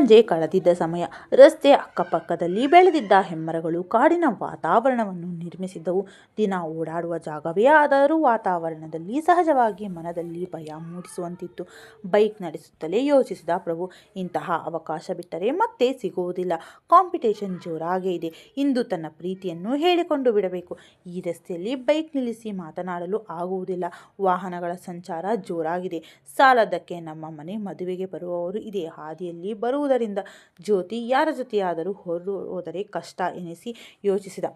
ಸಂಜೆ ಕಳೆದಿದ್ದ ಸಮಯ ರಸ್ತೆ ಅಕ್ಕಪಕ್ಕದಲ್ಲಿ ಬೆಳೆದಿದ್ದ ಹೆಮ್ಮರಗಳು ಕಾಡಿನ ವಾತಾವರಣವನ್ನು ನಿರ್ಮಿಸಿದ್ದವು. ದಿನ ಓಡಾಡುವ ಜಾಗವೇ ಆದರೂ ವಾತಾವರಣದಲ್ಲಿ ಸಹಜವಾಗಿ ಮನದಲ್ಲಿ ಭಯ ಮೂಡಿಸುವಂತಿತ್ತು. ಬೈಕ್ ನಡೆಸುತ್ತಲೇ ಯೋಚಿಸಿದ ಪ್ರಭು, ಇಂತಹ ಅವಕಾಶ ಬಿಟ್ಟರೆ ಮತ್ತೆ ಸಿಗುವುದಿಲ್ಲ. ಕಾಂಪಿಟೇಷನ್ ಜೋರಾಗೇ ಇದೆ. ಇಂದು ತನ್ನ ಪ್ರೀತಿಯನ್ನು ಹೇಳಿಕೊಂಡು ಬಿಡಬೇಕು. ಈ ರಸ್ತೆಯಲ್ಲಿ ಬೈಕ್ ನಿಲ್ಲಿಸಿ ಮಾತನಾಡಲು ಆಗುವುದಿಲ್ಲ. ವಾಹನಗಳ ಸಂಚಾರ ಜೋರಾಗಿದೆ. ಸಾಲದಕ್ಕೆ ನಮ್ಮ ಮನೆ ಮದುವೆಗೆ ಬರುವವರು ಇದೇ ಹಾದಿಯಲ್ಲಿ ಬರುವುದರಿಂದ ಜ್ಯೋತಿ ಯಾರ ಜೊತೆಯಾದರೂ ಹೊರ ಹೋದರೆ ಕಷ್ಟ ಎನಿಸಿ ಯೋಚಿಸಿದ.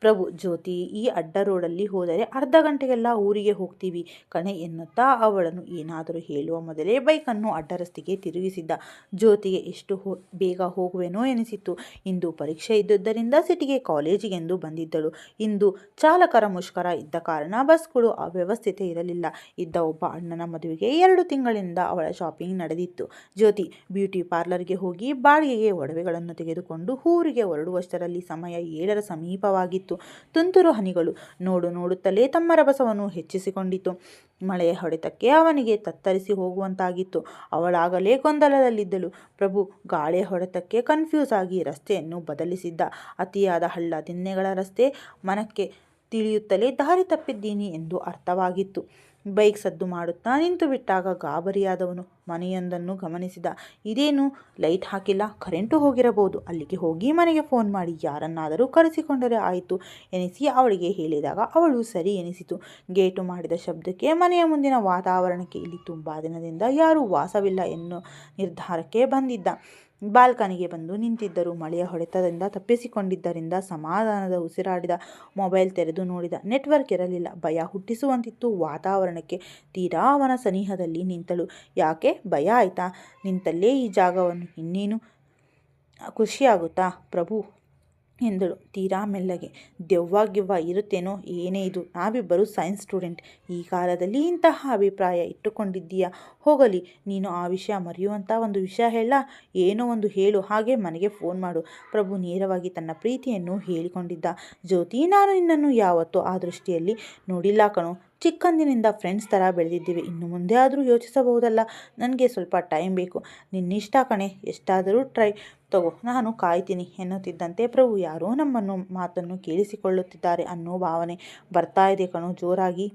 ಪ್ರಭು, ಜ್ಯೋತಿ, ಈ ಅಡ್ಡ ರೋಡಲ್ಲಿ ಹೋದರೆ ಅರ್ಧ ಗಂಟೆಗೆಲ್ಲ ಊರಿಗೆ ಹೋಗ್ತೀವಿ ಕಣೆ ಎನ್ನುತ್ತಾ ಅವಳನ್ನು ಏನಾದರೂ ಹೇಳುವ ಮೊದಲೇ ಬೈಕನ್ನು ಅಡ್ಡ ರಸ್ತೆಗೆ ತಿರುಗಿಸಿದ್ದ. ಜ್ಯೋತಿಗೆ ಎಷ್ಟು ಬೇಗ ಹೋಗುವೆನೋ ಎನಿಸಿತ್ತು. ಇಂದು ಪರೀಕ್ಷೆ ಇದ್ದುದರಿಂದ ಸಿಟಿಗೆ ಕಾಲೇಜಿಗೆಂದು ಬಂದಿದ್ದಳು. ಇಂದು ಚಾಲಕರ ಮುಷ್ಕರ ಇದ್ದ ಕಾರಣ ಬಸ್ಗಳು ಅವ್ಯವಸ್ಥಿತೆ ಇರಲಿಲ್ಲ. ಇದ್ದ ಒಬ್ಬ ಅಣ್ಣನ ಮದುವೆಗೆ ಎರಡು ತಿಂಗಳಿಂದ ಅವಳ ಶಾಪಿಂಗ್ ನಡೆದಿತ್ತು. ಜ್ಯೋತಿ ಬ್ಯೂಟಿ ಪಾರ್ಲರ್ಗೆ ಹೋಗಿ ಬಾಡಿಗೆಗೆ ಒಡವೆಗಳನ್ನು ತೆಗೆದುಕೊಂಡು ಊರಿಗೆ ಹೊರಡುವಷ್ಟರಲ್ಲಿ ಸಮಯ ಏಳರ ಸಮೀಪವಾಗಿತ್ತು. ತುಂತುರು ಹನಿಗಳು ನೋಡು ನೋಡುತ್ತಲೇ ತಮ್ಮ ರಭಸವನ್ನು ಹೆಚ್ಚಿಸಿಕೊಂಡಿತು. ಮಳೆಯ ಹೊಡೆತಕ್ಕೆ ಅವನಿಗೆ ತತ್ತರಿಸಿ ಹೋಗುವಂತಾಗಿತ್ತು. ಅವಳಾಗಲೇ ಗೊಂದಲದಲ್ಲಿದ್ದಳು. ಪ್ರಭು ಗಾಳಿಯ ಹೊಡೆತಕ್ಕೆ ಕನ್ಫ್ಯೂಸ್ ಆಗಿ ರಸ್ತೆಯನ್ನು ಬದಲಿಸಿದ್ದ. ಅತಿಯಾದ ಹಳ್ಳ ದಿನ್ನೆಗಳ ರಸ್ತೆ ಮನಕ್ಕೆ ತಿಳಿಯುತ್ತಲೇ ದಾರಿ ತಪ್ಪಿದ್ದೀನಿ ಎಂದು ಅರ್ಥವಾಗಿತ್ತು. ಬೈಕ್ ಸದ್ದು ಮಾಡುತ್ತಾ ನಿಂತು ಬಿಟ್ಟಾಗ ಗಾಬರಿಯಾದವನು ಮನೆಯೊಂದನ್ನು ಗಮನಿಸಿದ. ಇದೇನು? ಲೈಟ್ ಹಾಕಿಲ್ಲ? ಕರೆಂಟು ಹೋಗಿರಬಹುದು. ಅಲ್ಲಿಗೆ ಹೋಗಿ ಮನೆಗೆ ಫೋನ್ ಮಾಡಿ ಯಾರನ್ನಾದರೂ ಕರೆಸಿಕೊಂಡರೆ ಆಯಿತು ಎನಿಸಿ ಅವಳಿಗೆ ಹೇಳಿದಾಗ ಅವಳು ಸರಿ ಎನಿಸಿತು. ಗೇಟು ಮಾಡಿದ ಶಬ್ದಕ್ಕೆ ಮನೆಯ ಮುಂದಿನ ವಾತಾವರಣಕ್ಕೆ ಇಲ್ಲಿ ತುಂಬ ದಿನದಿಂದ ಯಾರೂ ವಾಸವಿಲ್ಲ ಎನ್ನುವ ನಿರ್ಧಾರಕ್ಕೆ ಬಂದಿದ್ದ. ಬಾಲ್ಕನಿಗೆ ಬಂದು ನಿಂತಿದ್ದರು ಮಳೆಯ ಹೊಡೆತದಿಂದ ತಪ್ಪಿಸಿಕೊಂಡಿದ್ದರಿಂದ ಸಮಾಧಾನದ ಉಸಿರಾಡಿದ ಮೊಬೈಲ್ ತೆರೆದು ನೋಡಿದ. ನೆಟ್ವರ್ಕ್ ಇರಲಿಲ್ಲ. ಭಯ ಹುಟ್ಟಿಸುವಂತಿತ್ತು. ವಾತಾವರಣಕ್ಕೆ ತೀರಾ ಅವನ ಸನಿಹದಲ್ಲಿ ನಿಂತಳು. ಯಾಕೆ? ಭಯ ಆಯ್ತಾ? ನಿಂತಲ್ಲೇ ಈ ಜಾಗವನ್ನು ಇನ್ನೇನು ಖುಷಿಯಾಗುತ್ತಾ? ಪ್ರಭು ಎಂದಳು. ತೀರಾ ಮೆಲ್ಲಗೆ. ದೆವ್ವ ಗಿವ್ವ ಇರುತ್ತೇನೋ? ಏನೇ ಇದು? ನಾವಿಬ್ಬರು ಸೈನ್ಸ್ ಸ್ಟೂಡೆಂಟ್. ಈ ಕಾಲದಲ್ಲಿ ಇಂತಹ ಅಭಿಪ್ರಾಯ ಇಟ್ಟುಕೊಂಡಿದ್ದೀಯಾ? ಹೋಗಲಿ. ನೀನು ಆ ವಿಷಯ ಮರೆಯುವಂಥ ಒಂದು ವಿಷಯ ಹೇಳ. ಏನೋ ಒಂದು ಹೇಳು. ಹಾಗೆ ಮನೆಗೆ ಫೋನ್ ಮಾಡು. ಪ್ರಭು ನೇರವಾಗಿ ತನ್ನ ಪ್ರೀತಿಯನ್ನು ಹೇಳಿಕೊಂಡಿದ್ದ. ಜ್ಯೋತಿ, ನಾನು ನಿನ್ನನ್ನು ಯಾವತ್ತೂ ಆ ದೃಷ್ಟಿಯಲ್ಲಿ ನೋಡಿಲ್ಲ ಕಣೋ. ಚಿಕ್ಕಂದಿನಿಂದ ಫ್ರೆಂಡ್ಸ್ ಥರ ಬೆಳೆದಿದ್ದೀವಿ. ಇನ್ನು ಮುಂದೆ ಆದರೂ ಯೋಚಿಸಬಹುದಲ್ಲ. ನನಗೆ ಸ್ವಲ್ಪ ಟೈಮ್ ಬೇಕು. ನಿನ್ನಿಷ್ಟ ಕಣೆ, ಎಷ್ಟಾದರೂ ಟ್ರೈ ತಗೋ, ನಾನು ಕಾಯ್ತೀನಿ ಎನ್ನುತ್ತಿದ್ದಂತೆ ಪ್ರಭು ಯಾರೋ ನಮ್ಮನ್ನು ಮಾತನ್ನು ಕೇಳಿಸಿಕೊಳ್ಳುತ್ತಿದ್ದಾರೆ ಅನ್ನೋ ಭಾವನೆ ಬರ್ತಾ ಇದೆ ಕಣೋ, ಜೋರಾಗಿ.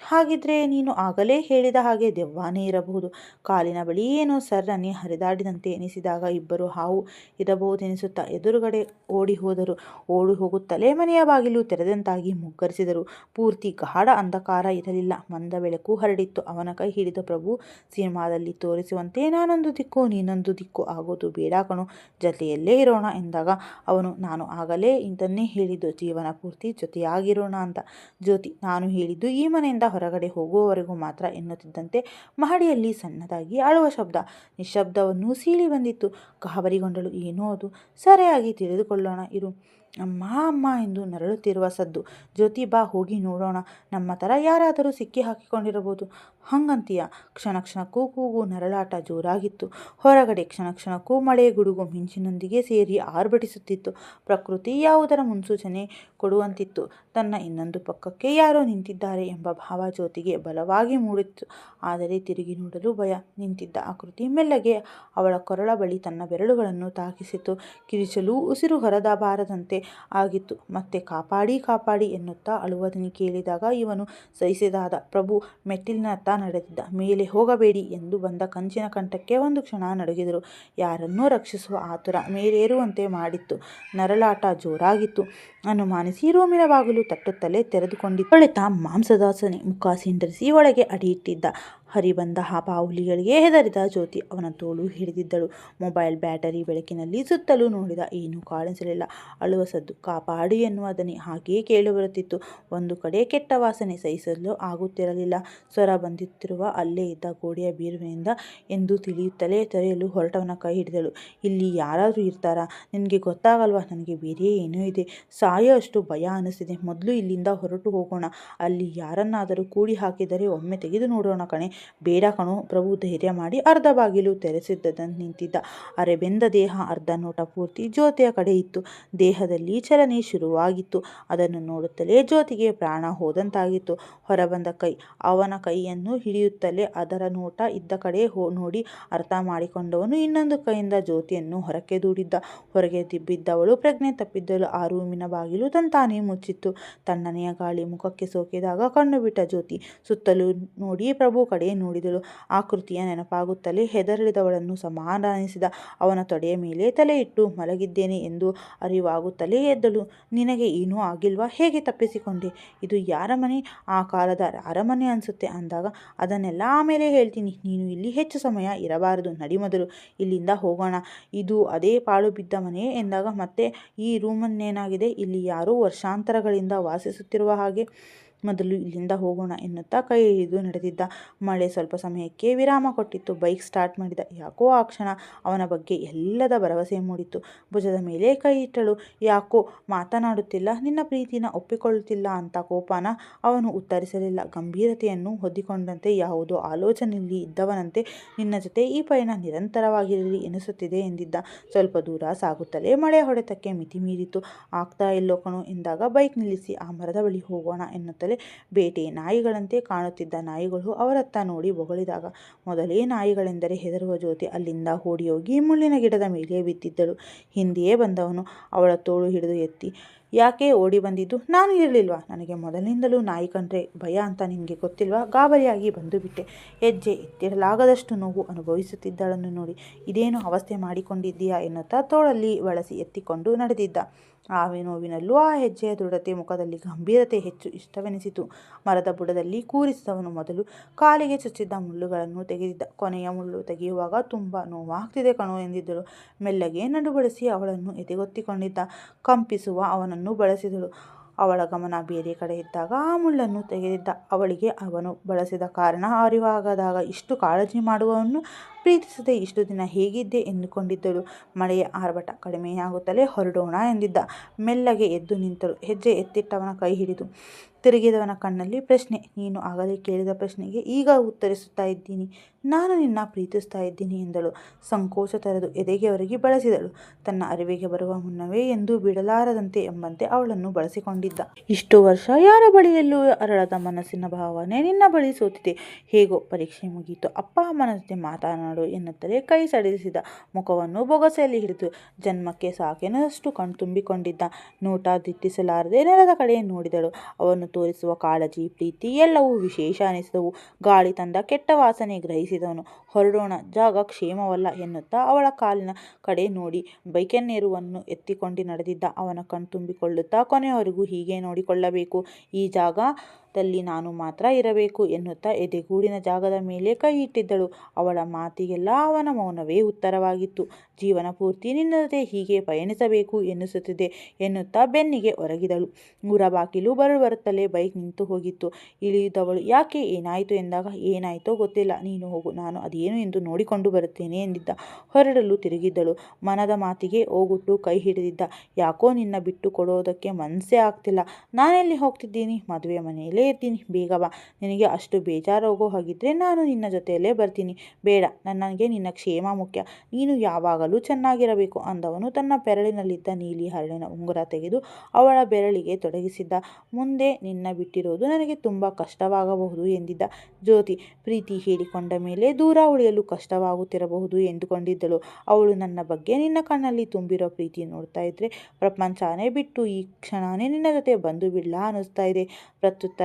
ಹಾಗಿದ್ರೆ ನೀನು ಆಗಲೇ ಹೇಳಿದ ಹಾಗೆ ದೆವ್ವಾನೇ ಇರಬಹುದು. ಕಾಲಿನ ಬಳಿ ಏನೋ ಸರ್ರನೆ ಹರಿದಾಡಿದಂತೆ ಎನಿಸಿದಾಗ ಇಬ್ಬರು ಹಾವು ಇರಬಹುದೆನಿಸುತ್ತಾ ಎದುರುಗಡೆ ಓಡಿ ಹೋದರು. ಓಡಿ ಹೋಗುತ್ತಲೇ ಮನೆಯ ಬಾಗಿಲು ತೆರೆದಂತಾಗಿ ಮುಗ್ಗರಿಸಿದರು. ಪೂರ್ತಿ ಗಾಢ ಅಂಧಕಾರ ಇರಲಿಲ್ಲ. ಮಂದ ಬೆಳಕು ಹರಡಿತ್ತು. ಅವನ ಕೈ ಹಿಡಿದ, ಪ್ರಭು, ಸಿನಿಮಾದಲ್ಲಿ ತೋರಿಸುವಂತೆ ನಾನೊಂದು ದಿಕ್ಕು, ನೀನೊಂದು ದಿಕ್ಕು ಆಗೋದು ಬೇಡ ಕಣು, ಜೊತೆಯಲ್ಲೇ ಇರೋಣ ಎಂದಾಗ ಅವನು, ನಾನು ಆಗಲೇ ಇಂತನ್ನೇ ಹೇಳಿದ್ದು, ಜೀವನ ಪೂರ್ತಿ ಜೊತೆಯಾಗಿರೋಣ ಅಂತ. ಜ್ಯೋತಿ, ನಾನು ಹೇಳಿದ್ದು ಈ ಮನೆಯಿಂದ ಹೊರಗಡೆ ಹೋಗುವವರೆಗೂ ಮಾತ್ರ ಎನ್ನುತ್ತಿದ್ದಂತೆ ಮಹಡಿಯಲ್ಲಿ ಸಣ್ಣದಾಗಿ ಅಳುವ ಶಬ್ದ. ನಿಶಬ್ದವನ್ನು ಸೀಳಿ ಬಂದಿತ್ತು. ಗಾಬರಿಗೊಂಡಳು ಏನೋ ಅದು? ಸರಿಯಾಗಿ ತಿಳಿದುಕೊಳ್ಳೋಣ, ಇರು. ಅಮ್ಮ ಅಮ್ಮ ಎಂದು ನರಳುತ್ತಿರುವ ಸದ್ದು. ಜ್ಯೋತಿ, ಬಾ, ಹೋಗಿ ನೋಡೋಣ. ನಮ್ಮ ಥರ ಯಾರಾದರೂ ಸಿಕ್ಕಿ ಹಾಕಿಕೊಂಡಿರಬಹುದು. ಹಂಗಂತೀಯ. ಕ್ಷಣ ಕ್ಷಣಕ್ಕೂ ಕೂಗು ನರಳಾಟ ಜೋರಾಗಿತ್ತು. ಹೊರಗಡೆ ಕ್ಷಣ ಕ್ಷಣಕ್ಕೂ ಮಳೆ ಗುಡುಗು ಮಿಂಚಿನೊಂದಿಗೆ ಸೇರಿ ಆರ್ಭಟಿಸುತ್ತಿತ್ತು. ಪ್ರಕೃತಿ ಯಾವುದರ ಮುನ್ಸೂಚನೆ ಕೊಡುವಂತಿತ್ತು. ತನ್ನ ಇನ್ನೊಂದು ಪಕ್ಕಕ್ಕೆ ಯಾರೋ ನಿಂತಿದ್ದಾರೆ ಎಂಬ ಭಾವ ಜ್ಯೋತಿಗೆ ಬಲವಾಗಿ ಮೂಡಿತ್ತು. ಆದರೆ ತಿರುಗಿ ನೋಡಲು ಭಯ. ನಿಂತಿದ್ದ ಆಕೃತಿ ಮೆಲ್ಲಗೆ ಅವಳ ಕೊರಳ ಬಳಿ ತನ್ನ ಬೆರಳುಗಳನ್ನು ತಾಕಿಸಿತು. ಕಿರಿಚಲು ಉಸಿರು ಹೊರದಬಾರದಂತೆ ಆಗಿತ್ತು. ಮತ್ತೆ ಕಾಪಾಡಿ ಕಾಪಾಡಿ ಎನ್ನುತ್ತಾ ಅಳುವುದನ್ನು ಕೇಳಿದಾಗ ಇವನು ಸಹಿಸಿದಾದ, ಪ್ರಭು ಮೆಟ್ಟಿಲಿನತ್ತ ನಡೆದಿದ್ದ. ಮೇಲೆ ಹೋಗಬೇಡಿ ಎಂದು ಬಂದ ಕಂಚಿನ ಕಂಠಕ್ಕೆ ಒಂದು ಕ್ಷಣ ನಡುಗಿದರು. ಯಾರನ್ನೂ ರಕ್ಷಿಸುವ ಆತುರ ಮೇಲೇರುವಂತೆ ಮಾಡಿತ್ತು. ನರಳಾಟ ಜೋರಾಗಿತ್ತು. ಅನುಮಾನಿಸಿ ರೂಮಿನ ಬಾಗಿಲು ತಟ್ಟುತ್ತಲೇ ತೆರೆದುಕೊಂಡಿ ಹೊಳೆತ ಮಾಂಸದಾಸನೆ ಮುಖ ಸಿಂಡರಿಸಿ ಒಳಗೆ ಅಡಿಯಿಟ್ಟಿದ್ದ ಹರಿಬಂದ ಆ ಬಾವುಲಿಗಳಿಗೆ ಹೆದರಿದ ಜ್ಯೋತಿ ಅವನ ತೋಳು ಹಿಡಿದಿದ್ದಳು. ಮೊಬೈಲ್ ಬ್ಯಾಟರಿ ಬೆಳಕಿನಲ್ಲಿ ಸುತ್ತಲೂ ನೋಡಿದ ಏನೂ ಕಾಣಿಸಲಿಲ್ಲ. ಅಳುವ ಸದ್ದು ಕಾಪಾಡಿ ಎನ್ನುವ ಹಾಗೆಯೇ ಕೇಳಿಬರುತ್ತಿತ್ತು ಒಂದು ಕಡೆ ಕೆಟ್ಟ ವಾಸನೆ ಸಹಿಸಲು ಆಗುತ್ತಿರಲಿಲ್ಲ. ಸ್ವರ ಬಂದಿತ್ತಿರುವ ಅಲ್ಲೇ ಇದ್ದ ಗೋಡೆಯ ಬೀರುವಿನಿಂದ ಎಂದು ತಿಳಿಯುತ್ತಲೇ ತೆರೆಯಲು ಹೊರಟವನ ಕೈ ಹಿಡಿದಳು. ಇಲ್ಲಿ ಯಾರಾದರೂ ಇರ್ತಾರಾ? ನಿನಗೆ ಗೊತ್ತಾಗಲ್ವಾ? ನನಗೆ ಬೇರೆ ಏನೂ ಇದೆ. ಸಾ ಸಾಯುವಷ್ಟು ಭಯ ಅನಿಸಿದೆ. ಮೊದಲು ಇಲ್ಲಿಂದ ಹೊರಟು ಹೋಗೋಣ. ಅಲ್ಲಿ ಯಾರನ್ನಾದರೂ ಕೂಡಿ ಹಾಕಿದರೆ ಒಮ್ಮೆ ತೆಗೆದು ನೋಡೋಣ ಕಣೆ. ಬೇಡ ಕಣೋ, ಪ್ರಭು ಧೈರ್ಯ ಮಾಡಿ ಅರ್ಧ ಬಾಗಿಲು ತೆರೆಸಿದ್ದದನ್ನು ನಿಂತಿದ್ದ. ಅರೆ ಬೆಂದ ದೇಹ, ಅರ್ಧ ನೋಟ ಪೂರ್ತಿ ಜ್ಯೋತಿಯ ಕಡೆ ಇತ್ತು. ದೇಹದಲ್ಲಿ ಚಲನೆ ಶುರುವಾಗಿತ್ತು. ಅದನ್ನು ನೋಡುತ್ತಲೇ ಜ್ಯೋತಿಗೆ ಪ್ರಾಣ ಹೋದಂತಾಗಿತ್ತು. ಹೊರಬಂದ ಕೈ, ಅವನ ಕೈಯನ್ನು ಹಿಡಿಯುತ್ತಲೇ ಅದರ ನೋಟ ಇದ್ದ ಕಡೆ ಹೋ, ನೋಡಿ ಅರ್ಥ ಮಾಡಿಕೊಂಡವನು ಇನ್ನೊಂದು ಕೈಯಿಂದ ಜ್ಯೋತಿಯನ್ನು ಹೊರಕ್ಕೆ ದೂಡಿದ್ದ. ಹೊರಗೆ ಬಿದ್ದವಳು ಪ್ರಜ್ಞೆ ತಪ್ಪಿದ್ದಳು. ಆ ರೂಮಿನ ಬಾಗಿಲು ತಂತಾನೇ ಮುಚ್ಚಿತ್ತು. ತಣ್ಣನೆಯ ಗಾಳಿ ಮುಖಕ್ಕೆ ಸೋಕಿದಾಗ ಕಣ್ಣು ಬಿಟ್ಟ ಜ್ಯೋತಿ ಸುತ್ತಲೂ ನೋಡಿ ಪ್ರಭು ಕಡೆ ನೋಡಿದಳು. ಆಕೃತಿಯ ನೆನಪಾಗುತ್ತಲೇ ಹೆದರಿದವಳನ್ನು ಸಮಾಧಾನಿಸಿದ. ಅವನ ತೊಡೆಯ ಮೇಲೆ ತಲೆ ಇಟ್ಟು, ಮಲಗಿದ್ದೇನೆ ಎಂದು ಅರಿವಾಗುತ್ತಲೇ ಎದ್ದಳು. ನಿನಗೆ ಏನೂ ಆಗಿಲ್ವಾ? ಹೇಗೆ ತಪ್ಪಿಸಿಕೊಂಡೆ? ಇದು ಯಾರ ಮನೆ? ಆ ಕಾಲದ ಅರಮನೆ ಅನಿಸುತ್ತೆ? ಅಂದಾಗ, ಅದನ್ನೆಲ್ಲ ಆಮೇಲೆ ಹೇಳ್ತೀನಿ. ನೀನು ಇಲ್ಲಿ ಹೆಚ್ಚು ಸಮಯ ಇರಬಾರದು. ನಡಿ ಇಲ್ಲಿಂದ ಹೋಗೋಣ. ಇದು ಅದೇ ಪಾಳು ಬಿದ್ದ ಮನೆ ಎಂದಾಗ ಮತ್ತೆ ಈ ರೂಮನ್ನೇನಾಗಿದೆ? ಇಲ್ಲಿ ಯಾರೋ ವರ್ಷಾಂತರಗಳಿಂದ ವಾಸಿಸುತ್ತಿರುವ ಹಾಗೆ ಮೊದಲು ಇಲ್ಲಿಂದ ಹೋಗೋಣ ಎನ್ನುತ್ತಾ ಕೈ ಹಿಡಿದು ನಡೆದಿದ್ದ ಮಳೆ ಸ್ವಲ್ಪ ಸಮಯಕ್ಕೆ ವಿರಾಮ ಕೊಟ್ಟಿತ್ತು. ಬೈಕ್ ಸ್ಟಾರ್ಟ್ ಮಾಡಿದ ಯಾಕೋ ಆ ಕ್ಷಣ ಅವನ ಬಗ್ಗೆ ಎಲ್ಲದ ಭರವಸೆ ಮೂಡಿತ್ತು. ಭುಜದ ಮೇಲೆ ಕೈ ಇಟ್ಟಳು. ಯಾಕೋ ಮಾತನಾಡುತ್ತಿಲ್ಲ, ನಿನ್ನ ಪ್ರೀತಿನ ಒಪ್ಪಿಕೊಳ್ಳುತ್ತಿಲ್ಲ ಅಂತ ಕೋಪನ ಅವನು ಉತ್ತರಿಸಲಿಲ್ಲ. ಗಂಭೀರತೆಯನ್ನು ಹೊದ್ದಿಕೊಂಡಂತೆ ಯಾವುದೋ ಆಲೋಚನೆಯಲ್ಲಿ ಇದ್ದವನಂತೆ ನಿನ್ನ ಜೊತೆ ಈ ಪಯಣ ನಿರಂತರವಾಗಿರಲಿ ಎನಿಸುತ್ತಿದೆ ಎಂದಿದ್ದ. ಸ್ವಲ್ಪ ದೂರ ಸಾಗುತ್ತಲೇ ಮಳೆ ಹೊಡೆತಕ್ಕೆ ಮಿತಿ ಮೀರಿತು ಆಗ್ತಾ ಇಲ್ಲೋ ಎಂದಾಗ ಬೈಕ್ ನಿಲ್ಲಿಸಿ ಆ ಮರದ ಬಳಿ ಹೋಗೋಣ ಎನ್ನುತ್ತಲೇ ಬೇಟೆ. ನಾಯಿಗಳಂತೆ ಕಾಣುತ್ತಿದ್ದ ನಾಯಿಗಳು ಅವರತ್ತ ನೋಡಿ ಬೊಗಳಿದಾಗ ಮೊದಲೇ ನಾಯಿಗಳೆಂದರೆ ಹೆದರುವ ಜ್ಯೋತಿ ಅಲ್ಲಿಂದ ಓಡಿಯೋಗಿ ಮುಳ್ಳಿನ ಗಿಡದ ಮೇಲೆ ಬಿದ್ದಿದ್ದಳು. ಹಿಂದೆಯೇ ಬಂದವನು ಅವಳ ತೋಳು ಹಿಡಿದು ಎತ್ತಿ, ಯಾಕೆ ಓಡಿ ಬಂದಿದ್ದು? ನಾನು ಇರಲಿಲ್ವಾ? ನನಗೆ ಮೊದಲಿನಿಂದಲೂ ನಾಯಿ ಕಂಡ್ರೆ ಭಯ ಅಂತ ನಿಮಗೆ ಗೊತ್ತಿಲ್ವಾ? ಗಾಬರಿಯಾಗಿ ಬಂದು ಬಿಟ್ಟೆ. ಹೆಜ್ಜೆ ಎತ್ತಿರಲಾಗದಷ್ಟು ನೋವು ಅನುಭವಿಸುತ್ತಿದ್ದಳನ್ನು ನೋಡಿ, ಇದೇನು ಅವಸ್ಥೆ ಮಾಡಿಕೊಂಡಿದ್ದೀಯಾ? ಎನ್ನುತ್ತಾ ತೋಳಲ್ಲಿ ಬಳಸಿ ಎತ್ತಿಕೊಂಡು ನಡೆದಿದ್ದ. ಆ ನೋವಿನಲ್ಲೂ ಆ ಹೆಜ್ಜೆಯ ದೃಢತೆ, ಮುಖದಲ್ಲಿ ಗಂಭೀರತೆ ಹೆಚ್ಚು ಇಷ್ಟವೆನಿಸಿತು. ಮರದ ಬುಡದಲ್ಲಿ ಕೂರಿಸಿದವನು ಮೊದಲು ಕಾಲಿಗೆ ಚುಚ್ಚಿದ್ದ ಮುಳ್ಳುಗಳನ್ನು ತೆಗೆದಿದ್ದ. ಕೊನೆಯ ಮುಳ್ಳು ತೆಗೆಯುವಾಗ ತುಂಬ ನೋವಾಗ್ತಿದೆ ಕಣೋ ಎಂದಿದ್ದಳು. ಮೆಲ್ಲಗೆ ನಡುಬಡಿಸಿ ಅವಳನ್ನು ಎದೆಗೊತ್ತಿಕೊಂಡಿದ್ದ. ಕಂಪಿಸುವ ಅವನನ್ನು ಬಳಸಿದಳು. ಅವಳ ಗಮನ ಬೇರೆ ಕಡೆ ಇದ್ದಾಗ ಆ ಮುಳ್ಳನ್ನು ತೆಗೆದಿದ್ದ. ಅವಳಿಗೆ ಅವನು ಬಳಸಿದ ಕಾರಣ ಅರಿವಾಗದಾಗ ಇಷ್ಟು ಕಾಳಜಿ ಮಾಡುವವನು ಪ್ರೀತಿಸದೆ ಇಷ್ಟು ದಿನ ಹೇಗಿದ್ದೆ ಎಂದುಕೊಂಡಿದ್ದಳು ಮಳೆಯ ಆರ್ಭಟ ಕಡಿಮೆಯಾಗುತ್ತಲೇ ಹೊರಡೋಣ ಎಂದಿದ್ದ. ಮೆಲ್ಲಗೆ ಎದ್ದು ನಿಂತಳು. ಹೆಜ್ಜೆ ಎತ್ತಿಟ್ಟವನ ಕೈ ಹಿಡಿದು ತಿರುಗಿದವನ ಕಣ್ಣಲ್ಲಿ ಪ್ರಶ್ನೆ. ನೀನು ಆಗಲೇ ಕೇಳಿದ ಪ್ರಶ್ನೆಗೆ ಈಗ ಉತ್ತರಿಸುತ್ತಾ ಇದ್ದೀನಿ. ನಾನು ನಿನ್ನ ಪ್ರೀತಿಸ್ತಾ ಇದ್ದೀನಿ ಎಂದಳು. ಸಂಕೋಚ ತರದು ಹೊರಗಿ ಬಳಸಿದಳು. ತನ್ನ ಅರಿವಿಗೆ ಬರುವ ಮುನ್ನವೇ ಎಂದು ಬಿಡಲಾರದಂತೆ ಎಂಬಂತೆ ಅವಳನ್ನು ಬಳಸಿಕೊಂಡಿದ್ದ. ಇಷ್ಟು ವರ್ಷ ಯಾರ ಬಳಿಯಲ್ಲೂ ಅರಳದ ಮನಸ್ಸಿನ ಭಾವನೆ ನಿನ್ನ ಬಳಿ ಸೋತಿದೆ. ಹೇಗೋ ಪರೀಕ್ಷೆ ಮುಗಿಯಿತು ಅಪ್ಪ ಅಮ್ಮನ ಜೊತೆ ಮಾತನಾಡು ಎನ್ನುತ್ತಲೇ ಕೈ ಸಡಿಲಿಸಿದ ಮುಖವನ್ನು ಬೊಗಸೆಯಲ್ಲಿ ಹಿಡಿದು ಜನ್ಮಕ್ಕೆ ಸಾಕೇನಷ್ಟು ಕಣ್ ತುಂಬಿಕೊಂಡಿದ್ದ. ನೋಟ ದಿಟ್ಟಿಸಲಾರದೆ ನೆಲದ ಕಡೆ ನೋಡಿದಳು. ಅವನು ತೋರಿಸುವ ಕಾಳಜಿ, ಪ್ರೀತಿ ಎಲ್ಲವೂ ವಿಶೇಷ ಅನಿಸಿದವು. ಗಾಳಿ ತಂದ ಕೆಟ್ಟ ವಾಸನೆ ಗ್ರಹಿಸಿದವನು. ಹೊರಡೋಣ, ಜಾಗ ಕ್ಷೇಮವಲ್ಲ ಎನ್ನುತ್ತಾ ಅವಳ ಕಾಲಿನ ಕಡೆ ನೋಡಿ ಬೈಕೆನ್ನೇರುವನ್ನು ಎತ್ತಿಕೊಂಡು ನಡೆದಿದ್ದ. ಅವನ ಕಣ್ತುಂಬಿಕೊಳ್ಳುತ್ತಾ ಕೊನೆಯವರೆಗೂ ಹೀಗೆ ನೋಡಿಕೊಳ್ಳಬೇಕು. ಈ ಜಾಗ ದಲ್ಲಿ ನಾನು ಮಾತ್ರ ಇರಬೇಕು ಎನ್ನುತ್ತಾ ಎದೆಗೂಡಿನ ಜಾಗದ ಮೇಲೆ ಕೈ ಇಟ್ಟಿದ್ದಳು. ಅವಳ ಮಾತಿಗೆಲ್ಲ ಅವನ ಮೌನವೇ ಉತ್ತರವಾಗಿತ್ತು. ಜೀವನ ಪೂರ್ತಿ ನಿನ್ನದೇ, ಹೀಗೆ ಪಯಣಿಸಬೇಕು ಎನ್ನಿಸುತ್ತಿದೆ ಎನ್ನುತ್ತಾ ಬೆನ್ನಿಗೆ ಒರಗಿದಳು. ಊರ ಬಾಗಿಲು ಬರು ಬರುತ್ತಲೇ ಬೈಕ್ ನಿಂತು ಹೋಗಿತ್ತು. ಇಳಿದವಳು ಯಾಕೆ ಏನಾಯಿತು ಎಂದಾಗ? ಏನಾಯಿತೋ ಗೊತ್ತಿಲ್ಲ. ನೀನು ಹೋಗು. ನಾನು ಅದೇನು ಎಂದು ನೋಡಿಕೊಂಡು ಬರುತ್ತೇನೆ ಎಂದಿದ್ದ. ಹೊರಡಲು ತಿರುಗಿದ್ದಳು. ಮನದ ಮಾತಿಗೆ ಹೋಗುಟ್ಟು ಕೈ ಹಿಡಿದಿದ್ದ. ಯಾಕೋ ನಿನ್ನ ಬಿಟ್ಟು ಕೊಡೋದಕ್ಕೆ ಮನಸ್ಸೇ ಆಗ್ತಿಲ್ಲ. ನಾನೆಲ್ಲಿ ಹೋಗ್ತಿದ್ದೀನಿ? ಮದುವೆ ಮನೆಯಲ್ಲೇ ಇದ್ದೀನಿ ಬೇಗ ಬಾ. ನಿನಗೆ ಅಷ್ಟು ಬೇಜಾರೋಗೋ ಹಾಗಿದ್ರೆ ನಾನು ನಿನ್ನ ಜೊತೆಯಲ್ಲೇ ಬರ್ತೀನಿ. ಬೇಡ ನನಗೆ ನಿನ್ನ ಕ್ಷೇಮ ಮುಖ್ಯ. ನೀನು ಯಾವಾಗಲೂ ಚೆನ್ನಾಗಿರಬೇಕು ಅಂದವನು ತನ್ನ ಬೆರಳಿನಲ್ಲಿದ್ದ ನೀಲಿ ಹರಳಿನ ಉಂಗುರ ತೆಗೆದು ಅವಳ ಬೆರಳಿಗೆ ತೊಡಗಿಸಿದ್ದ. ಮುಂದೆ ನಿನ್ನ ಬಿಟ್ಟಿರೋದು ನನಗೆ ತುಂಬ ಕಷ್ಟವಾಗಬಹುದು ಎಂದಿದ್ದ. ಜ್ಯೋತಿ, ಪ್ರೀತಿ ಹೇಳಿಕೊಂಡ ಮೇಲೆ ದೂರ ಉಳಿಯಲು ಕಷ್ಟವಾಗುತ್ತಿರಬಹುದು ಎಂದುಕೊಂಡಿದ್ದಳು. ಅವಳು ನನ್ನ ಬಗ್ಗೆ ನಿನ್ನ ಕಣ್ಣಲ್ಲಿ ತುಂಬಿರೋ ಪ್ರೀತಿ ನೋಡ್ತಾ ಇದ್ರೆ ಪ್ರಪಂಚನೇ ಬಿಟ್ಟು ಈ ಕ್ಷಣನೇ ನಿನ್ನ ಜೊತೆ ಬಂದು ಬಿಡ್ಲಾ ಅನ್ನಿಸ್ತಾ ಇದೆ.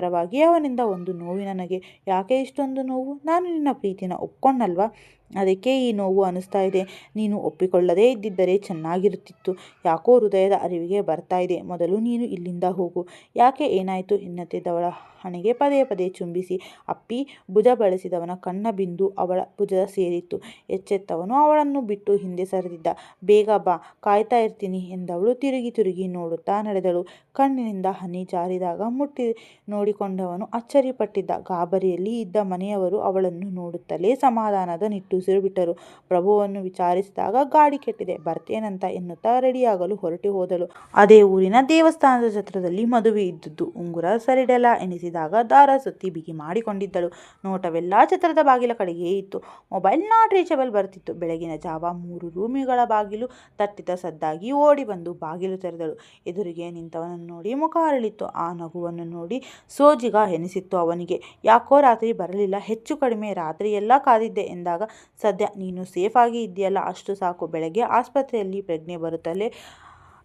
ಪ್ರತ್ಯುತ್ತರವಾಗಿ ಅವನಿಂದ ಒಂದು ನೋವು ನನಗೆ ಯಾಕೆ ಇಷ್ಟೊಂದು ನೋವು? ನಾನು ನಿನ್ನ ಪ್ರೀತಿನ ಒಪ್ಕೊಂಡಲ್ವಾ? ಅದಕ್ಕೆ ಈ ನೋವು ಅನಿಸ್ತಾ ಇದೆ. ನೀನು ಒಪ್ಪಿಕೊಳ್ಳದೇ ಇದ್ದಿದ್ದರೆ ಚೆನ್ನಾಗಿರುತ್ತಿತ್ತು. ಯಾಕೋ ಹೃದಯದ ಅರಿವಿಗೆ ಬರ್ತಾ ಇದೆ. ಮೊದಲು ನೀನು ಇಲ್ಲಿಂದ ಹೋಗು. ಯಾಕೆ ಏನಾಯಿತು? ಎನ್ನುತ್ತಿದ್ದವಳ ಹಣೆಗೆ ಪದೇ ಪದೇ ಚುಂಬಿಸಿ. ಅಪ್ಪಿ ಭುಜ ಬಳಸಿದವನ ಕಣ್ಣ ಬಿಂದು ಅವಳ ಭುಜ ಸೇರಿತ್ತು. ಎಚ್ಚೆತ್ತವನು ಅವಳನ್ನು ಬಿಟ್ಟು ಹಿಂದೆ ಸರಿದಿದ್ದ. ಬೇಗ ಬಾ, ಕಾಯ್ತಾ ಇರ್ತೀನಿ ಎಂದವಳು ತಿರುಗಿ ತಿರುಗಿ ನೋಡುತ್ತಾ ನಡೆದಳು. ಕಣ್ಣಿನಿಂದ ಹನಿ ಜಾರಿದಾಗ ಮುಟ್ಟಿ ನೋಡಿಕೊಂಡವನು ಅಚ್ಚರಿಪಟ್ಟಿದ್ದ ಗಾಬರಿಯಲ್ಲಿ ಇದ್ದ ಮನೆಯವರು ಅವಳನ್ನು ನೋಡುತ್ತಲೇ ಸಮಾಧಾನದ ನಿಟ್ಟುಸಿರು ಉಸಿರು ಬಿಟ್ಟರು ಪ್ರಭುವನ್ನು ವಿಚಾರಿಸಿದಾಗ ಗಾಡಿ ಕೆಟ್ಟಿದೆ. ಬರ್ತೇನಂತ ಎನ್ನುತ್ತಾ ರೆಡಿಯಾಗಲು ಹೊರಟು ಹೋದಳು. ಅದೇ ಊರಿನ ದೇವಸ್ಥಾನದ ಛತ್ರದಲ್ಲಿ ಮದುವೆ ಇದ್ದದ್ದು ಉಂಗುರ ಸರಿಡಲ ಎನಿಸಿದಾಗ ದಾರ ಸುತ್ತಿ ಬಿಗಿ ಮಾಡಿಕೊಂಡಿದ್ದಳು. ನೋಟವೆಲ್ಲ ಛತ್ರದ ಬಾಗಿಲ ಕಡೆಗೇ ಇತ್ತು. ಮೊಬೈಲ್ ನಾಟ್ ರೀಚಬಲ್ ಬರ್ತಿತ್ತು. ಬೆಳಗಿನ ಜಾವ ಮೂರು ರೂಮಿಗಳ ಬಾಗಿಲು ತಟ್ಟಿದ ಸದ್ದಾಗಿ ಓಡಿ ಬಂದು ಬಾಗಿಲು ತೆರೆದಳು. ಎದುರಿಗೆ ನಿಂತವನನ್ನು ನೋಡಿ ಮುಖ ಅರಳಿತ್ತು. ಆ ನಗುವನ್ನು ನೋಡಿ ಸೋಜಿಗ ಎನಿಸಿತ್ತು ಅವನಿಗೆ. ಯಾಕೋ ರಾತ್ರಿ ಬರಲಿಲ್ಲ. ಹೆಚ್ಚು ಕಡಿಮೆ ರಾತ್ರಿ ಎಲ್ಲ ಕಾದಿದ್ದೆ ಎಂದಾಗ ಸದ್ಯ ನೀನು ಸೇಫಾಗಿ ಇದೆಯಲ್ಲ ಅಷ್ಟು ಸಾಕು. ಬೆಳಗ್ಗೆ ಆಸ್ಪತ್ರೆಯಲ್ಲಿ ಪ್ರಜ್ಞೆ ಬರುತ್ತಲೇ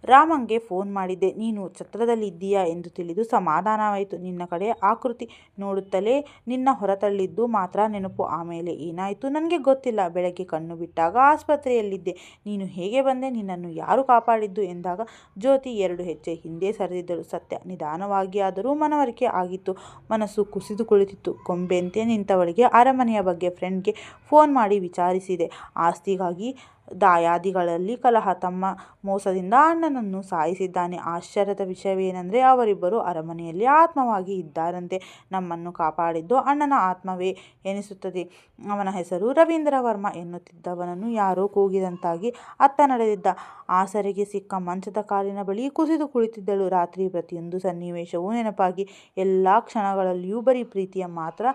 ರಾಮಂಗೆ ಫೋನ್ ಮಾಡಿದ್ದೆ, ನೀನು ಛತ್ರದಲ್ಲಿ ಇದ್ದೀಯಾ? ಎಂದು ತಿಳಿದು, ಸಮಾಧಾನವಾಯಿತು. ನಿನ್ನ ಕಡೆ ಆಕೃತಿ ನೋಡುತ್ತಲೇ ನಿನ್ನ ಹೊರತಳ್ಳಿದ್ದು ಮಾತ್ರ ನೆನಪು. ಆಮೇಲೆ ಏನಾಯಿತು? ನನಗೆ ಗೊತ್ತಿಲ್ಲ. ಬೆಳಗ್ಗೆ ಕಣ್ಣು ಬಿಟ್ಟಾಗ ಆಸ್ಪತ್ರೆಯಲ್ಲಿದ್ದೆ. ನೀನು ಹೇಗೆ ಬಂದೆ? ನಿನ್ನನ್ನು ಯಾರು ಕಾಪಾಡಿದ್ದು? ಎಂದಾಗ ಜ್ಯೋತಿ ಎರಡು ಹೆಜ್ಜೆ ಹಿಂದೆ ಸರಿದಿದ್ದಳು. ಸತ್ಯ. ನಿಧಾನವಾಗಿ ಆದರೂ ಮನವರಿಕೆ ಆಗಿತ್ತು. ಮನಸ್ಸು ಕುಸಿದು ಕುಳಿತಿತ್ತು ಕೊಂಬೆಂತೆ ನಿಂತವಳಿಗೆ ಅರಮನೆಯ ಬಗ್ಗೆ ಫ್ರೆಂಡ್ಗೆ ಫೋನ್ ಮಾಡಿ ವಿಚಾರಿಸಿದೆ. ಆಸ್ತಿಗಾಗಿ ದಾಯಾದಿಗಳಲ್ಲಿ ಕಲಹ ತಮ್ಮ ಮೋಸದಿಂದ ಅಣ್ಣನನ್ನು ಸಾಯಿಸಿದ್ದಾನೆ. ಆಶ್ಚರ್ಯದ ವಿಷಯವೇನೆಂದರೆ ಅವರಿಬ್ಬರು ಅರಮನೆಯಲ್ಲಿ ಆತ್ಮವಾಗಿ ಇದ್ದಾರಂತೆ. ನಮ್ಮನ್ನು ಕಾಪಾಡಿದ್ದು ಅಣ್ಣನ ಆತ್ಮವೇ ಎನಿಸುತ್ತದೆ. ಅವನ ಹೆಸರು ರವೀಂದ್ರ ವರ್ಮ ಎನ್ನುತ್ತಿದ್ದವನನ್ನು ಯಾರೋ ಕೂಗಿದಂತಾಗಿ ಅತ್ತ ನಡೆದಿದ್ದ ಆಸರೆಗೆ ಸಿಕ್ಕ ಮಂಚದ ಕಾಲಿನ ಬಳಿ ಕುಸಿದು ಕುಳಿತಿದ್ದಳು. ರಾತ್ರಿ ಪ್ರತಿಯೊಂದು ಸನ್ನಿವೇಶವೂ ನೆನಪಾಗಿ ಎಲ್ಲ ಕ್ಷಣಗಳಲ್ಲಿಯೂ ಬರೀ ಪ್ರೀತಿಯ ಮಾತ್ರ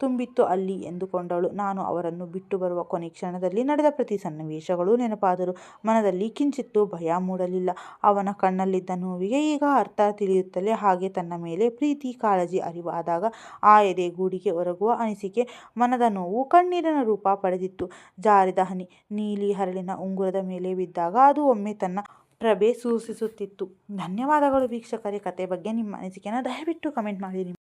ತುಂಬಿತ್ತು ಅಲ್ಲಿ ಎಂದುಕೊಂಡಳು ನಾನು ಅವರನ್ನು ಬಿಟ್ಟು ಬರುವ ಕೊನೆ ಕ್ಷಣದಲ್ಲಿ ನಡೆದ ಪ್ರತಿ ಸನ್ನಿವೇಶಗಳು ನೆನಪಾದರು ಮನದಲ್ಲಿ ಕಿಂಚಿತ್ತು ಭಯ ಮೂಡಲಿಲ್ಲ. ಅವನ ಕಣ್ಣಲ್ಲಿದ್ದ ನೋವಿಗೆ ಈಗ ಅರ್ಥ ತಿಳಿಯುತ್ತಲೇ ಹಾಗೆ ತನ್ನ ಮೇಲೆ ಪ್ರೀತಿ, ಕಾಳಜಿ ಅರಿವಾದಾಗ ಆ ಎದೆಗೂಡಿಗೆ ಒರಗುವ ಅನಿಸಿಕೆ ಮನದ ನೋವು ಕಣ್ಣೀರಿನ ರೂಪ ಪಡೆದಿತ್ತು. ಜಾರಿದ ಹನಿ, ನೀಲಿ ಹರಳಿನ ಉಂಗುರದ ಮೇಲೆ ಬಿದ್ದಾಗ ಅದು ಒಮ್ಮೆ ತನ್ನ ಪ್ರಭೆ ಸೂಚಿಸುತ್ತಿತ್ತು ಧನ್ಯವಾದಗಳು ವೀಕ್ಷಕರೇ ಕತೆ ಬಗ್ಗೆ ನಿಮ್ಮ ಅನಿಸಿಕೆಯನ್ನು ದಯವಿಟ್ಟು ಕಮೆಂಟ್ ಮಾಡಿ.